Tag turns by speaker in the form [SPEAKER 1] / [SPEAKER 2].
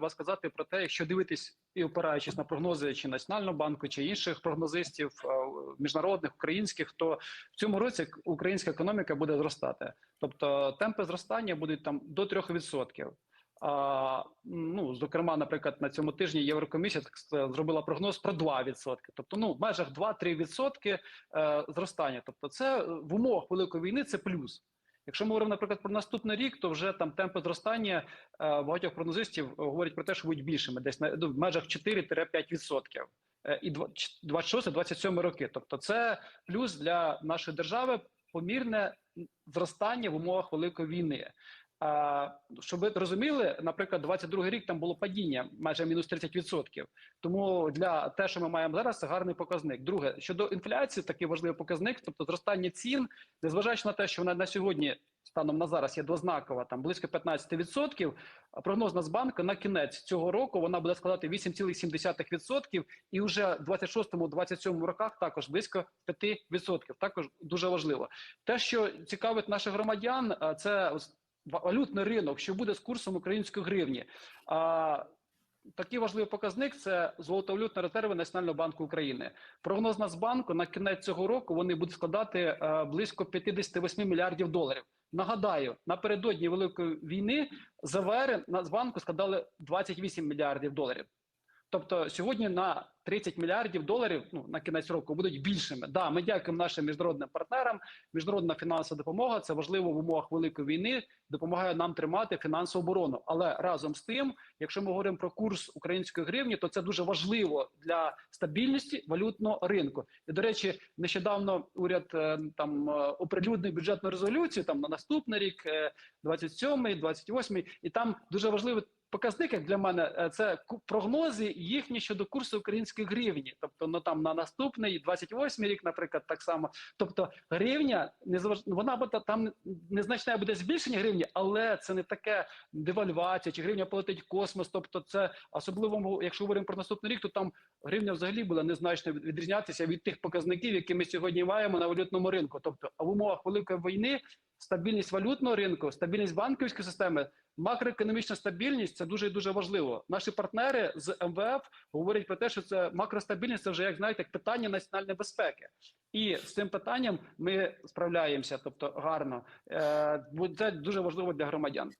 [SPEAKER 1] треба сказати про те, якщо дивитись і опираючись на прогнози чи Національного банку, чи інших прогнозистів е, міжнародних українських, то в цьому році українська економіка буде зростати. Тобто темпи зростання будуть там до 3%. А, ну, зокрема, наприклад, на цьому тижні Єврокомісія зробила прогноз про 2%. Тобто, ну, в межах 2-3% е, зростання. Тобто, це в умовах великої війни це плюс. Якщо ми говоримо, наприклад, про наступний рік, то вже там темпи зростання е, багатьох прогнозистів говорять про те, що будуть більшими, десь на ну, в межах 4-5%. Е, і 26-27 роки. Тобто, це плюс для нашої держави помірне зростання в умовах великої війни. Щоб ви розуміли, наприклад, 22 рік там було падіння майже мінус 30%. Тому для те, що ми маємо зараз, це гарний показник. Друге, щодо інфляції, такий важливий показник, тобто зростання цін, незважаючи на те, що вона на сьогодні станом на зараз є двознакова, там близько 15%, а Прогноз Нацбанку на кінець цього року вона буде складати 8,7%, і вже в 26-27 роках також близько 5%. Також дуже важливо. Те, що цікавить наших громадян, це валютний ринок, що буде з курсом української гривні. А, Такий важливий показник це золотовалютна резерви Національного банку України. Прогноз Нацбанку на кінець цього року вони будуть складати е, близько 58 мільярдів доларів. Нагадаю, напередодні великої війни ЗВР Нацбанку складали 28 мільярдів доларів. Тобто сьогодні на 30 мільярдів доларів ну на кінець року будуть більшими. Да, ми дякуємо нашим міжнародним партнерам. Міжнародна фінансова допомога це важливо в умовах великої війни, допомагає нам тримати фінансову оборону. Але разом з тим, якщо ми говоримо про курс української гривні, то це дуже важливо для стабільності валютного ринку. І до речі, нещодавно уряд е, там е, оприлюднив бюджетну резолюцію там на наступний рік, е, 27-й, 28-й, і там дуже важливо показник, як для мене, е, це прогнози їхні щодо курсу української гривні. Тобто, ну там на наступний 28 рік, наприклад, так само. Тобто, гривня не заваж... вона буде там незначне буде збільшення гривні, але це не таке девальвація, чи гривня полетить в космос. Тобто, це особливо, якщо говоримо про наступний рік, то там гривня взагалі буде незначно відрізнятися від тих показників, які ми сьогодні маємо на валютному ринку. Тобто, а в умовах великої війни. Стабільність валютного ринку, стабільність банківської системи, макроекономічна стабільність це дуже дуже важливо. Наші партнери з МВФ говорять про те, що це макростабільність це вже як знаєте, як питання національної безпеки, і з цим питанням ми справляємося, тобто гарно. Е, це дуже важливо для громадян.